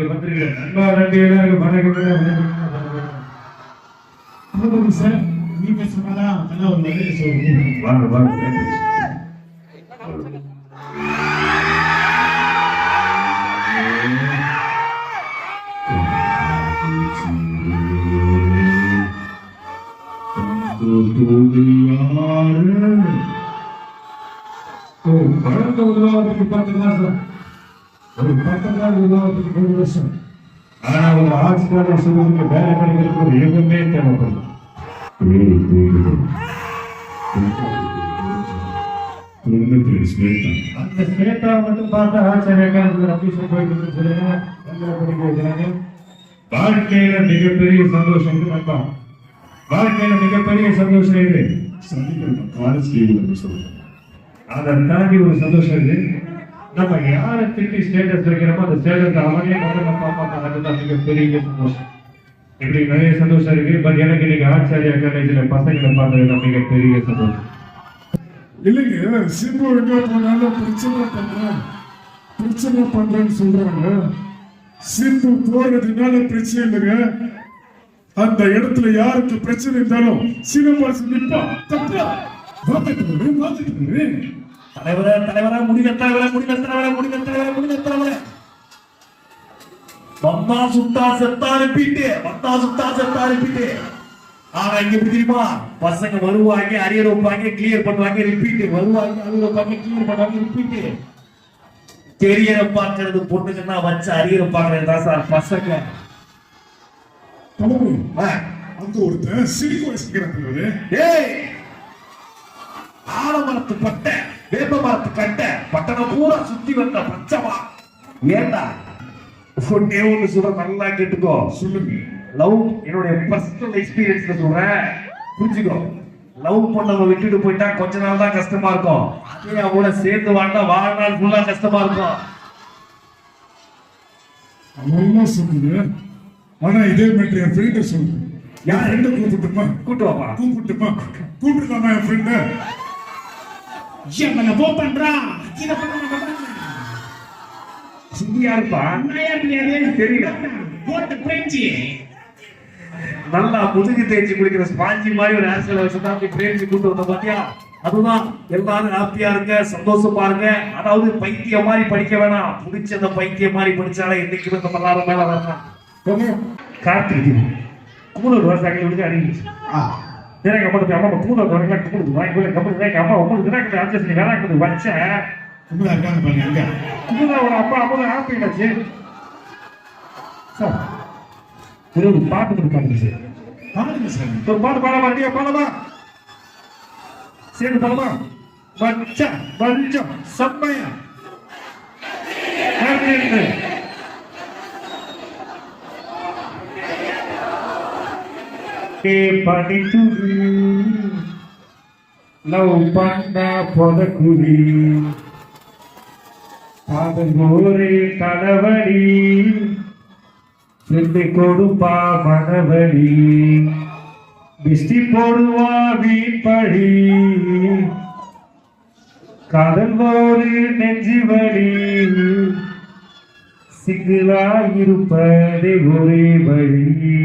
இங்க வந்திருக்கிற நண்பா நன்றி எல்லாருக்கும் வணக்கம் சார் நீங்க சொன்னதான் அதெல்லாம் ஒரு வகையை சொல்லுங்க வாங்க வாங்க ஒரு பத்தொன்பது உருவாவதுக்கு மூணு வருஷம். ஆனா ஒரு ஆட்சியாளர் சொல்லுவதுக்கு வேலை கிடைக்கிறதுக்கு ஒரு யுகமே தேவைப்படும் அந்த ஸ்வேதா மட்டும் பார்த்தா ஆச்சரிய அபிஷேக் போயிட்டு சொல்லுங்க. வாழ்க்கையில மிகப்பெரிய சந்தோஷம் நண்பா வாழ்க்கையில மிகப்பெரிய சந்தோஷம் இது அதை தாண்டி ஒரு சந்தோஷம் இது நம்ம யாரை திட்டி ஸ்டேட்டஸ் வைக்கிறோமோ அந்த ஸ்டேட்டஸ் அவனே முதல்ல பார்ப்பாங்க அதுதான் மிகப்பெரிய சந்தோஷம். இப்படி நிறைய சந்தோஷம் இருக்கு. பட் எனக்கு இன்னைக்கு ஆச்சாரியா காலேஜ்ல பசங்களை பார்த்தது தான் மிகப்பெரிய சந்தோஷம். இல்லைங்க சிம்பு எங்க போனாலும் பிரச்சனை பண்றேன். பிரச்சனை பண்றேன்னு சொல்றாங்க. சிம்பு போறதுனால பிரச்சனை இல்லைங்க. அந்த இடத்துல யாருக்கு பிரச்சனை இருந்தாலும் சினிமா நிப்பா தப்பா. பார்த்துட்டு பார்த்துட்டு தலைவரே தலைவரே முடிவு தலைவரே முடிவு தலைவரே முடிவு தலைவரே முடிவு தலைவரே. வந்தா சுத்தா செத்தா ரிப்பீட்டு வந்தா சுத்தா செத்தா ரிப்பீட்டு ஆனா இங்க தெரியுமா? பசங்க வருவாங்க அரியர் வைப்பாங்க கிளியர் பண்ணுவாங்க ரிப்பீட் வருவாங்க அரியர் வைப்பாங்க கிளியர் பண்ணுவாங்க ரிப்பீட் தெரியற பாக்குறது பொண்ணுங்கன்னா வச்சு அரியர் பாக்குறது தான் சார் பசங்க. அங்க ஒருத்தன் சிரிக்க வச்சுக்கிறாங்க ஏய் ஆலமரத்து பட்டை. வேப்ப மரத்து கட்டை பட்டணம் பூரா சுத்தி வந்த பச்சைமா ஏண்டா? ஒன்னே ஒண்ணு சொல்ற நல்லா கேட்டுக்கோ. சொல்லுங்க. லவ் என்னுடைய பர்சனல் எக்ஸ்பீரியன்ஸ்ல சொல்றேன். புரிஞ்சுக்கோ. லவ் பண்ணவங்க விட்டுட்டு போயிட்டா கொஞ்ச நாள் தான் கஷ்டமா இருக்கும். அதே அவங்கள சேர்ந்து வாழ்ந்தா வாழ்நாள் ஃபுல்லா கஷ்டமா இருக்கும். நல்லா சொல்லுங்க. ஆனா இதே மாதிரி என் ஃப்ரெண்ட சொல்லுங்க என்? ஃப்ரெண்ட கூப்பிட்டுமா? கூட்டு வாப்பா. கூப்பிட்டுமா? கூப்பிட்டுலாமா என் ஃப்ரெண்ட எம்மன போ பண்றா தெரியாது தெரியல போட்டு பிரெஞ்சு நல்லா முதுகு தேய்ச்சி குளிக்கிற ஸ்பாஞ்சி மாதிரி ஒரு ஹேர் வச்சு தான் அப்படி கூட்டு வந்த பாத்தியா அதுதான் எல்லாரும் ஹாப்பியா இருங்க சந்தோஷமா இருங்க அதாவது பைத்தியம் மாதிரி படிக்க வேணாம் புடிச்ச அந்த பைத்தியம் மாதிரி படிச்சாலே இன்னைக்கு இந்த பல்லாயிரம் மேல வரலாம் கார்த்திகை கூலர் வருஷம் விடுங்க அறிவிச்சு எனக்கு அம்மா அம்மா கூலர் வரல கூடுது வாங்கி போய் கம்பெனி எனக்கு அம்மா உங்களுக்கு எனக்கு அட்ஜஸ்ட் பண்ணி வேலை இருக்குது வச்சேன். உங்களா இருக்காங்க பாருங்க எங்க ஒரு அப்பா அம்மா ஹாப்பி ஆச்சு சார் ஒரு ஒரு பாட்டு கொடுப்பாங்க சார். பாருங்க சார். ஒரு பாட்டு பாட மாட்டியா பாடமா சேர்ந்து பாடமா மச்ச மஞ்சம் செம்மையா. எப்படி இருக்கு ஏ படித்துடி லவ் பண்ண பொதக்குடி. பாதங்கோரே தலைவடி சென்று கொடுப்பா மனவழி திஷ்டி போடுவா வீண்படி. காதல் ஒரு நெஞ்சு வழி சிங்கிளா இருப்பதே ஒரே வழி.